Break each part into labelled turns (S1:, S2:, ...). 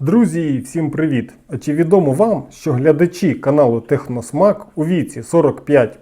S1: Друзі, всім привіт! А чи відомо вам, що глядачі каналу Техносмак у віці 45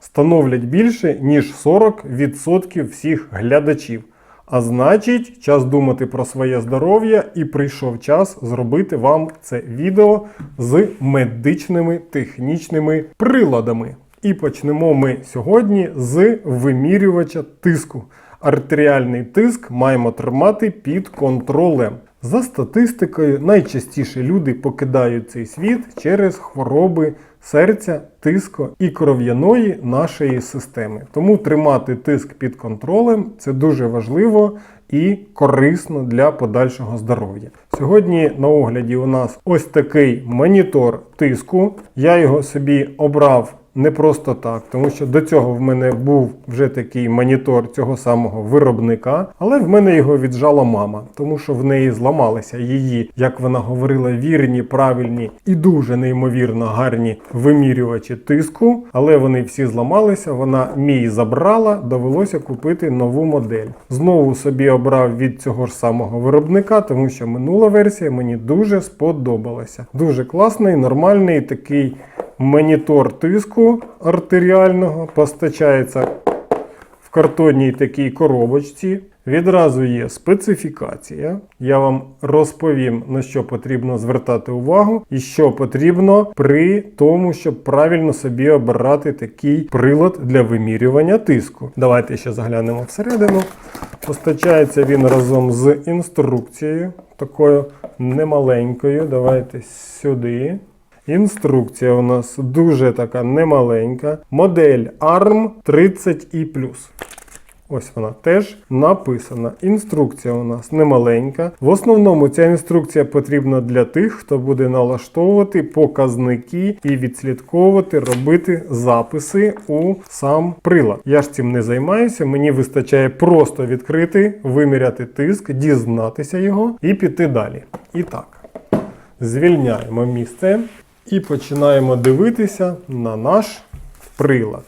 S1: становлять більше, ніж 40% всіх глядачів? А значить, час думати про своє здоров'я і прийшов час зробити вам це відео з медичними технічними приладами. І почнемо ми сьогодні з вимірювача тиску. Артеріальний тиск маємо тримати під контролем. За статистикою, найчастіше люди покидають цей світ через хвороби серця, тиску і кров'яної нашої системи. Тому тримати тиск під контролем це дуже важливо і корисно для подальшого здоров'я. Сьогодні на огляді у нас ось такий монітор тиску. Я його собі обрав не просто так, тому що до цього в мене був вже такий монітор цього самого виробника, але в мене його віджала мама, тому що в неї зламалися її, як вона говорила, вірні, правильні і дуже неймовірно гарні вимірювачі тиску. Але вони всі зламалися. Вона мій забрала, довелося купити нову модель. Знову собі обрав від цього ж самого виробника, тому що минула версія мені дуже сподобалася. Дуже класний, нормальний такий монітор тиску артеріального постачається в картонній такій коробочці. Відразу є специфікація. Я вам розповім, на що потрібно звертати увагу, і що потрібно при тому, щоб правильно собі обирати такий прилад для вимірювання тиску. Давайте ще заглянемо всередину. Постачається він разом з інструкцією, такою немаленькою. Давайте сюди. Інструкція у нас дуже така немаленька. Модель ARM 30i. Ось вона теж написана. Інструкція у нас немаленька. В основному ця інструкція потрібна для тих, хто буде налаштовувати показники і відслідковувати, робити записи у сам прилад. Я ж цим не займаюся, мені вистачає просто відкрити, виміряти тиск, дізнатися його і піти далі. І так, звільняємо місце і починаємо дивитися на наш прилад.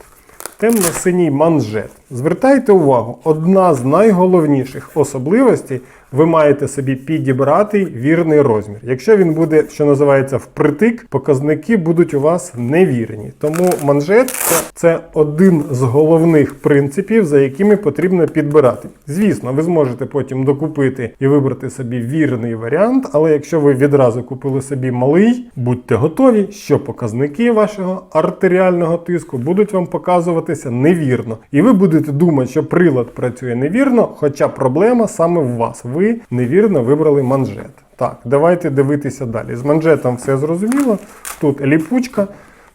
S1: Темно-синій манжет. Звертайте увагу, одна з найголовніших особливостей ви маєте собі підібрати вірний розмір. Якщо він буде, що називається, впритик, показники будуть у вас невірні. Тому манжет це, це один з головних принципів, за якими потрібно підбирати. Звісно, ви зможете потім докупити і вибрати собі вірний варіант, але якщо ви відразу купили собі малий, будьте готові, що показники вашого артеріального тиску будуть вам показуватися невірно. І ви будете думати, що прилад працює невірно, хоча проблема саме в вас. Ви невірно вибрали манжет. Так, давайте дивитися далі. З манжетом все зрозуміло. Тут ліпучка.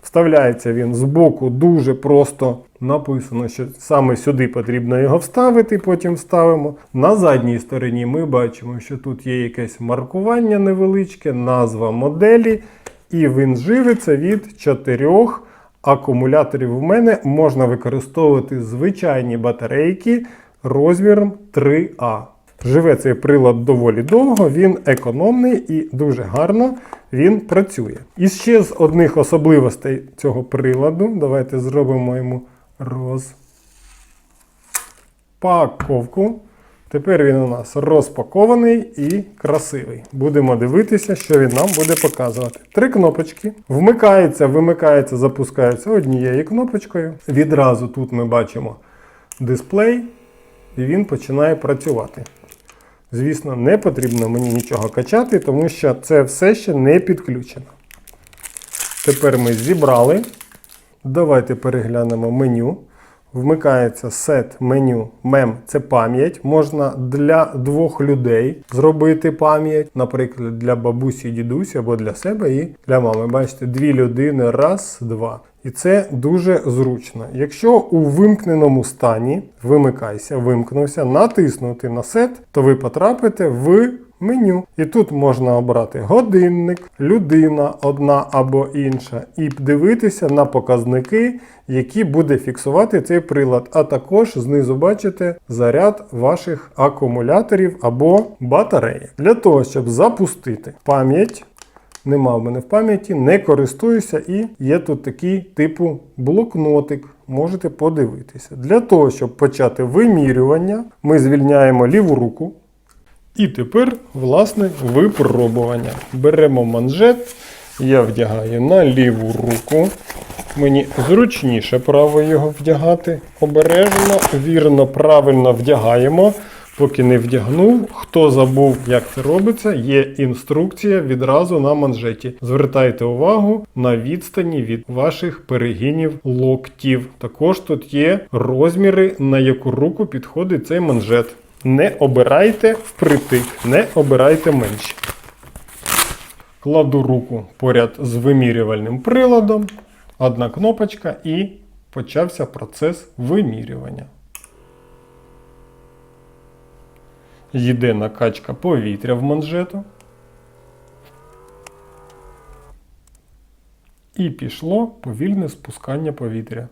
S1: Вставляється він з боку дуже просто написано, що саме сюди потрібно його вставити, потім вставимо. На задній стороні ми бачимо, що тут є якесь маркування невеличке, назва моделі, і він живиться від чотирьох акумуляторів. У мене можна використовувати звичайні батарейки розміром 3А. Живе цей прилад доволі довго, він економний і дуже гарно він працює. І ще з одних особливостей цього приладу, давайте зробимо йому розпаковку. Тепер він у нас розпакований і красивий. Будемо дивитися, що він нам буде показувати. Три кнопочки. Вмикається, вимикається, запускається однією кнопочкою. Відразу тут ми бачимо дисплей, і він починає працювати. Звісно, не потрібно мені нічого качати, тому що це все ще не підключено. Тепер ми зібрали. Давайте переглянемо меню. Вмикається set меню мем це пам'ять. Можна для двох людей зробити пам'ять, наприклад, для бабусі, дідусі або для себе і для мами. Бачите, дві людини, раз, два. І це дуже зручно. Якщо у вимкненому стані вимикайся, вимкнувся, натиснути на сет, то ви потрапите в меню. І тут можна обрати годинник, людина одна або інша, і дивитися на показники, які буде фіксувати цей прилад. А також знизу бачите заряд ваших акумуляторів або батареї. Для того, щоб запустити пам'ять. Нема в мене в пам'яті, не користуюся і є тут такий типу блокнотик. Можете подивитися. Для того, щоб почати вимірювання, ми звільняємо ліву руку І тепер, власне, випробування. Беремо манжет, я вдягаю на ліву руку. Мені зручніше право його вдягати. Обережно, вірно, правильно вдягаємо. Поки не вдягнув, хто забув, як це робиться, є інструкція відразу на манжеті. Звертайте увагу на відстані від ваших перегинів локтів. Також тут є розміри, на яку руку підходить цей манжет. Не обирайте впритик, не обирайте менші. Кладу руку поряд з вимірювальним приладом, одна кнопочка і почався процес вимірювання. Йде накачка повітря в манжету. І пішло повільне спускання повітря.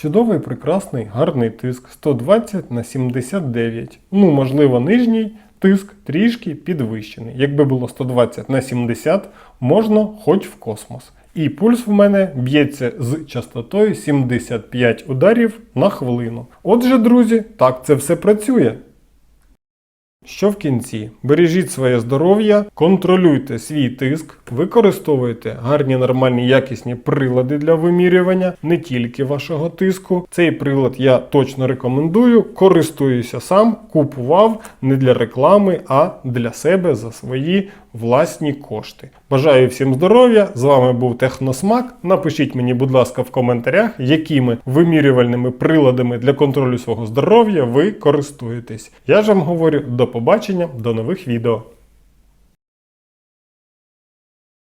S1: Чудовий, прекрасний, гарний тиск 120 на 79. Ну, можливо, нижній тиск трішки підвищений. Якби було 120 на 70, можна хоч в космос. І пульс в мене б'ється з частотою 75 ударів на хвилину. Отже, друзі, так це все працює. Що в кінці? Бережіть своє здоров'я, контролюйте свій тиск, використовуйте гарні, нормальні, якісні прилади для вимірювання не тільки вашого тиску. Цей прилад я точно рекомендую. Користуюся сам, купував не для реклами, а для себе за свої власні кошти. Бажаю всім здоров'я! З вами був Техносмак. Напишіть мені, будь ласка, в коментарях, якими вимірювальними приладами для контролю свого здоров'я ви користуєтесь. Я ж вам говорю до побачення, до нових відео.